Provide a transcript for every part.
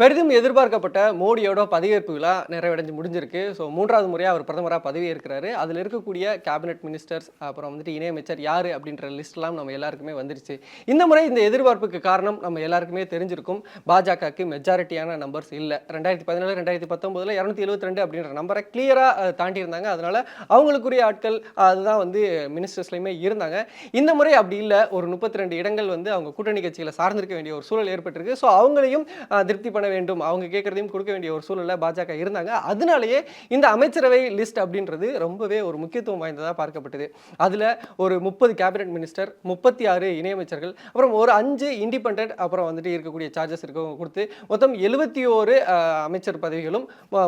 பெரிதும் எதிர்பார்க்கப்பட்ட மோடியோட பதவியேற்பு விழா நிறைவடைஞ்சு முடிஞ்சிருக்கு. ஸோ மூன்றாவது முறையாக அவர் பிரதமராக பதவியேற்கிறாரு. அதில் இருக்கக்கூடிய கேபினெட் மினிஸ்டர்ஸ் அப்புறம் வந்துட்டு இணையமைச்சர் யார் அப்படின்ற லிஸ்ட்லாம் நம்ம எல்லாருக்குமே வந்துருச்சு. இந்த முறை இந்த எதிர்பார்ப்புக்கு காரணம் நம்ம எல்லாருக்குமே தெரிஞ்சிருக்கும். பாஜகவுக்கு மெஜாரிட்டியான நம்பர்ஸ் இல்லை. ரெண்டாயிரத்தி பதினேழு ரெண்டாயிரத்தி பத்தொம்போதில் இரநூத்தி எழுபத்தி ரெண்டு அப்படின்ற நம்பரை கிளியராக தாண்டி இருந்தாங்க அவங்களுக்குரிய ஆட்கள் அதுதான் வந்து மினிஸ்டர்ஸ்லையுமே இருந்தாங்க. இந்த முறை அப்படி இல்லை. ஒரு முப்பத்தி ரெண்டு இடங்கள் வந்து அவங்க கூட்டணி கட்சிகளை சார்ந்திருக்க வேண்டிய ஒரு சூழல் ஏற்பட்டிருக்கு. ஸோ அவங்களையும் திருப்தி பண்ண வேண்டும் அவங்க கேட்குறதையும் கொடுக்க வேண்டிய ஒரு சூழலில் பாஜக இருந்தாங்க. அதனாலேயே இந்த அமைச்சரவை லிஸ்ட் அப்படின்றது ரொம்பவே ஒரு முக்கியத்துவம் வாய்ந்ததாக பார்க்கப்பட்டது. அதில் ஒரு முப்பது கேபினட் மினிஸ்டர் முப்பத்தி ஆறு இணையமைச்சர்கள் அப்புறம் ஒரு அஞ்சு இண்டிபெண்ட் அப்புறம் வந்துட்டு இருக்கக்கூடிய சார்ஜஸ் இருக்கவங்க கொடுத்து மொத்தம் எழுபத்தி ஓரு அமைச்சர் பதவிகளும்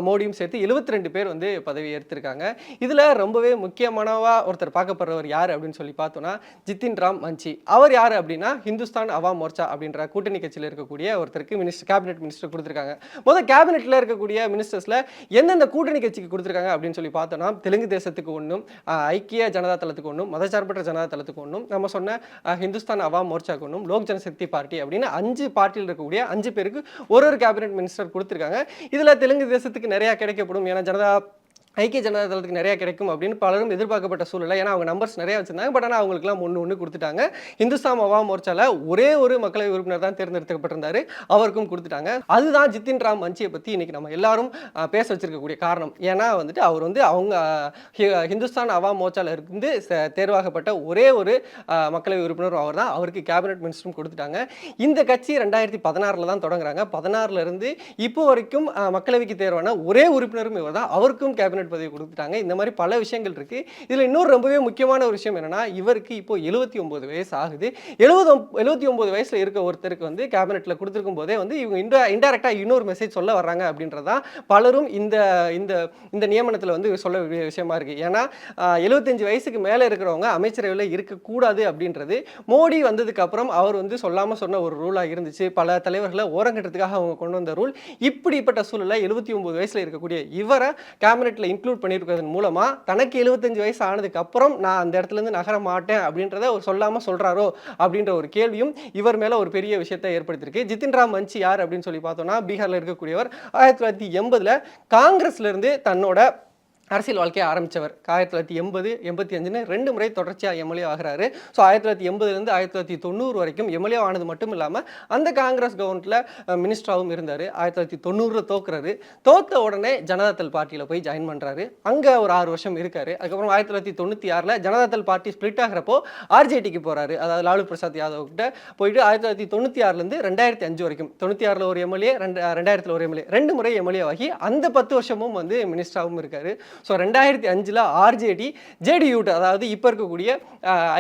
மோடியும் சேர்த்து 72 ரெண்டு பேர் வந்து பதவி ஏற்றிருக்காங்க. இதில் ரொம்பவே முக்கியமானவா ஒருத்தர் பார்க்கப்படுறவர் யார் அப்படின்னு சொல்லி பார்த்தோன்னா ஜித்தின் ராம் மஞ்சி. அவர் யார் அப்படின்னா ஹிந்துஸ்தான் அவாம் மோர்ச்சா அப்படின்ற கூட்டணி கட்சியில் இருக்கக்கூடிய ஒருத்தருக்கு மினிஸ்டர் கேபினெட் மினிஸ்டர் கொடுத்துருக்காங்க. முதல் கேபினெட்டில் இருக்கக்கூடிய மினிஸ்டர்ஸில் எந்தெந்த கூட்டணி கட்சிக்கு கொடுத்துருக்காங்க அப்படின்னு சொல்லி பார்த்தோம்னா தெலுங்கு தேசத்துக்கு ஒன்றும் ஐக்கிய ஜனதா தளத்துக்கு ஒன்றும் மதச்சார்பற்ற ஜனதா தளத்துக்கு ஒன்றும் நம்ம சொன்ன ஹிந்துஸ்தான் அவாம் மோர்ச்சாக்கு ஒன்றும் லோக் ஜனசக்தி பார்ட்டி அப்படின்னு அஞ்சு பார்ட்டியில் இருக்கக்கூடிய அஞ்சு பேருக்கு ஒரு ஒரு கேபினெட் மினிஸ்டர் கொடுத்துருக்காங்க. இதில் தெலுங்கு தேசத்துக்கு நிறையா கிடைக்கப்படும். ஏன்னா ஜனதா ஐக்கிய ஜனதா தளத்துக்கு நிறைய கிடைக்கும் அப்படின்னு பலரும் எதிர்பார்க்கப்பட்ட சூழ்நிலை. ஏன்னா அவங்க நம்பர்ஸ் நிறைய வச்சிருந்தாங்க. பட் ஆனால் அவங்களுக்குலாம் ஒன்று ஒன்று கொடுத்துட்டாங்க. இந்துஸ்தான் அவா மோர்ச்சாவில் ஒரே ஒரு மக்களவை உறுப்பினர் தான் தேர்ந்தெடுக்கப்பட்டிருந்தாரு. அவருக்கும் கொடுத்துட்டாங்க. அதுதான் ஜித்தின் ராம் வஞ்சியை பற்றி இன்னைக்கு நம்ம எல்லாரும் பேச வச்சிருக்கக்கூடிய காரணம். ஏன்னா வந்துட்டு அவர் வந்து அவங்க ஹிந்துஸ்தான் அவா மோர்ச்சாவில் இருந்து தேர்வாகப்பட்ட ஒரே ஒரு மக்களவை உறுப்பினர் அவர் தான் அவருக்கு கேபினெட் மினிஸ்டரும் கொடுத்துட்டாங்க. இந்த கட்சி ரெண்டாயிரத்தி பதினாறில் தான் தொடங்குறாங்க. பதினாறுல இருந்து இப்போ வரைக்கும் மக்களவைக்கு தேர்வான ஒரே உறுப்பினரும் இவர் தான் அவருக்கும் கேபினெட் பதவி கொடுத்துட்டாங்க. இந்த மாதிரி பல விஷயங்கள் இருக்கு. இதில் இன்னொரு ரொம்பவே முக்கியமான ஒரு விஷயம் என்னன்னா இவருக்கு இப்போ எழுபத்தி ஒன்பது வயசு ஆகுது. எழுபது எழுபத்தி ஒன்பது வயசில் இருக்க ஒருத்தருக்கு வந்து கேபினெட்ல கொடுத்துருக்கும் போதே வந்து இவங்க இன்டா இன்டெரக்டாக இன்னொரு மெசேஜ் சொல்ல வர்றாங்க அப்படின்றதான் பலரும் இந்த இந்த இந்த நியமனத்தில் வந்து சொல்ல வேண்டிய விஷயமா இருக்கு. ஏன்னா எழுபத்தஞ்சு வயசுக்கு மேலே இருக்கிறவங்க அமைச்சரவையில் இருக்கக்கூடாது அப்படின்றது மோடி வந்ததுக்கு அப்புறம் அவர் வந்து சொல்லாமல் சொன்ன ஒரு ரூலாக இருந்துச்சு. பல தலைவர்களை ஓரங்கட்டுறதுக்காக அவங்க கொண்டு வந்த ரூல் இப்படிப்பட்ட சூழலில் எழுபத்தி ஒன்பது வயசில் இருக்கக்கூடிய இவரை கேபினெட்டில் இன்க்ளூட் பண்ணியிருக்கிறதன் மூலமாக தனக்கு எழுபத்தஞ்சு வயசு ஆனதுக்கு அப்புறம் நான் அந்த இடத்துல இருந்து நகர மாட்டேன் அப்படின்றத அவர் சொல்லாமல் சொல்கிறாரோ அப்படின்ற ஒரு கேள்வியும் இவர் மேலே ஒரு பெரிய விஷயத்தை ஏற்படுத்தியிருக்கு. ஜிதின் ராம் மஞ்சி யார் அப்படின்னு சொல்லி பார்த்தோம்னா பீகாரில் இருக்கக்கூடியவர் ஆயிரத்தி தொள்ளாயிரத்தி எண்பதில் காங்கிரஸ்லேருந்து தன்னோட அரசியல் வாழ்க்கையை ஆரம்பித்தவர் ஆயிரத்தி தொள்ளாயிரத்தி எண்பது எண்பத்தி அஞ்சுன்னு ரெண்டு முறை தொடர்ச்சியாக எம்எல்ஏ ஆகிறாரு. ஸோ ஆயிரத்தி தொள்ளாயிரத்தி எண்பதுலேருந்து ஆயிரத்தி தொள்ளாயிரத்தி தொண்ணூறு வரைக்கும் எம்எல்ஏ ஆனது மட்டும் இல்லாமல் அந்த காங்கிரஸ் கவர்மெண்ட்டில் மினிஸ்டராகவும் இருந்தார். ஆயிரத்தி தொள்ளாயிரத்தி தொண்ணூறில் தோக்குறாரு. தோத்த உடனே ஜனதாதள் பார்ட்டியில் போய் ஜாயின் பண்ணுறாரு அங்கே ஒரு ஆறு வருஷம் இருக்காரு. அதுக்கப்புறம் ஆயிரத்தி தொள்ளாயிரத்தி தொண்ணூற்றி ஆறில் ஜனதாதள் பார்ட்டி ஸ்ப்ளிட் ஆகிறப்போ ஆர்ஜேடிக்கு போகிறாரு அதாவது லாலு பிரசாத் யாதவ் கிட்ட போயிட்டு ஆயிரத்தி தொள்ளாயிரத்தி தொண்ணூற்றி ஆறுலேருந்து ரெண்டாயிரத்தி அஞ்சு வரைக்கும் தொண்ணூற்றி ஆறில் ஒரு எம்எல்ஏ ரெண்டு ரெண்டாயிரத்தில் ஒரு எம்எல்ஏ ரெண்டு முறை எம்எல்ஏ ஆகி அந்த பத்து வருஷமும் வந்து மினிஸ்டராகவும் இருக்காரு. ஸோ ரெண்டாயிரத்தி அஞ்சில் ஆர்ஜேடி ஜேடியூட் அதாவது இப்போ இருக்கக்கூடிய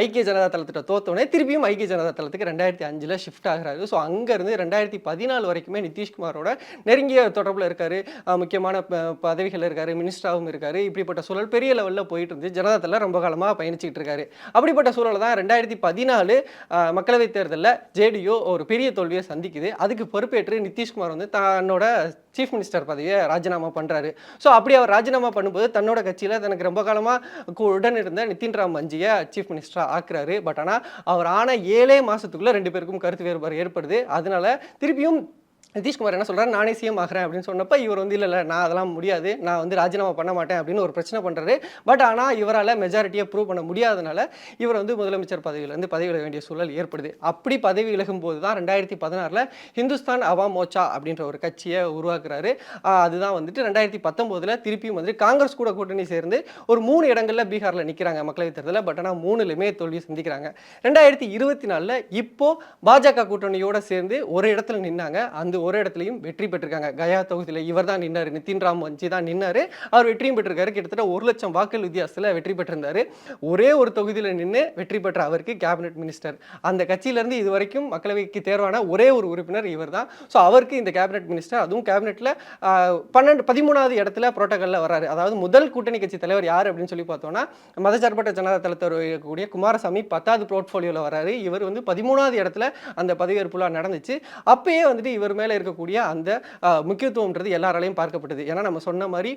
ஐக்கிய ஜனதா தளத்திட்ட தோத்தோடனே திருப்பியும் ஐக்கிய ஜனதா தளத்துக்கு ரெண்டாயிரத்தி அஞ்சில் ஷிஃப்ட் ஆகிறாரு. ஸோ அங்கேருந்து ரெண்டாயிரத்தி பதினாலு வரைக்குமே நிதிஷ்குமாரோட நெருங்கிய தொடர்பில் இருக்கார். முக்கியமான ப- பதவிகள் இருக்கார் மினிஸ்டராகவும் இருக்கார். இப்படிப்பட்ட சூழல் பெரிய லெவலில் போயிட்டு இருந்து ஜனதா தளம் ரொம்ப காலமாக பயணிச்சிட்டு இருக்காரு. அப்படிப்பட்ட சூழல் தான் ரெண்டாயிரத்தி பதினாலு மக்களவைத் தேர்தலில் ஜேடியு ஒரு பெரிய தோல்வியை சந்திக்குது. அதுக்கு பொறுப்பேற்று நிதிஷ்குமார் வந்து தன்னோட சீஃப் மினிஸ்டர் பதவியை ராஜினாமா பண்ணுறாரு ஸோ அப்படி அவர் ராஜினாமா பண்ணும்போது தன்னோட கட்சியில் தனக்கு ரொம்ப காலமாக உடன் இருந்த நிதின் ராம் மஞ்சியை சீஃப் மினிஸ்டராக ஆக்குறாரு. பட் ஆனால் அவர் ஆன ஏழே மாசத்துக்குள்ள ரெண்டு பேருக்கும் கருத்து வேறுபாடு ஏற்படுது. அதனால திருப்பியும் நிதிஷ்குமார் என்ன சொல்கிறார் நானே சிஎம் ஆகிறேன் அப்படின்னு சொன்னப்ப இவர் வந்து இல்லை இல்லை நான் அதெல்லாம் முடியாது. நான் வந்து ராஜினாமா பண்ண மாட்டேன் அப்படின்னு ஒரு பிரச்சனை பண்ணுறாரு பட் ஆனால் இவரால் மெஜாரிட்டியை ப்ரூவ் பண்ண முடியாதனால இவர் வந்து முதலமைச்சர் பதவியிலேருந்து பதவி விலக வேண்டிய சூழல் ஏற்படுது. அப்படி பதவி விலகும் போது தான் ரெண்டாயிரத்தி பதினாறில் ஹிந்துஸ்தான் அவா மோச்சா அப்படின்ற ஒரு கட்சியை உருவாக்குறாரு. அதுதான் வந்துட்டு ரெண்டாயிரத்தி பத்தொம்போதில் திருப்பியும் வந்து காங்கிரஸ் கூட கூட்டணி சேர்ந்து ஒரு மூணு இடங்களில் பீகாரில் நிற்கிறாங்க மக்களவைத் தேர்தலில். பட் ஆனால் மூணுலையுமே தோல்வி சந்திக்கிறாங்க. ரெண்டாயிரத்தி இருபத்தி நாலில் இப்போது பாஜக கூட்டணியோடு சேர்ந்து ஒரு இடத்துல நின்னாங்க. அந்த ஒரு இடத்துலையும் வெற்றி பெற்றிருக்காங்க. கயா தொகுதியில் இவர் தான் நின்னார். நிதின் ராம் வஞ்சி தான் நின்னார். அவர் வெற்றியும் பெற்றிருக்காரு. கிட்டத்தட்ட ஒரு லட்சம் வாக்குகள் வித்தியாசத்தில் வெற்றி பெற்றிருந்தார். ஒரே ஒரு தொகுதியில் நின்று வெற்றி பெற்ற அவருக்கு கேபினெட் மினிஸ்டர். அந்த கட்சியிலேருந்து இது வரைக்கும் மக்களவைக்கு தேர்வான ஒரே ஒரு உறுப்பினர் இவர் தான். ஸோ அவருக்கு இந்த கேபினெட் மினிஸ்டர். அதுவும் கேபினெட்டில் பன்னெண்டு பதிமூணாவது இடத்துல புரோட்டோகாலில் வராரு அதாவது முதல் கூட்டணி கட்சி தலைவர் யார் அப்படின்னு சொல்லி பார்த்தோம்னா மதச்சார்பற்ற ஜனதா தளத்தில் இருக்கக்கூடிய குமாரசாமி பத்தாவது போர்ட்ஃபோலியோவில் வராரு இவர் வந்து பதிமூணாவது இடத்துல அந்த பதவியேற்புலாம் நடந்துச்சு. அப்பயே வந்துட்டு இவர் மேலே இருக்கக்கூடிய அந்த முக்கியத்துவம்ன்றது எல்லாராலையும் பார்க்கப்பட்டது. ஏன்னா நம்ம சொன்ன மாதிரி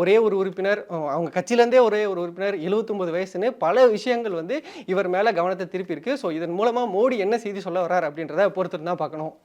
ஒரே ஒரு உறுப்பினர் அவங்க கட்சியிலேருந்தே ஒரே ஒரு உறுப்பினர் 79 வயசுன்னு பல விஷயங்கள் வந்து இவர் மேலே கவனத்தை திருப்பியிருக்கு ஸோ இதன் மூலமாக மோடி என்ன செய்தி சொல்ல வர்றார் அப்படின்றத பொறுத்துட்டு தான் பார்க்கணும்.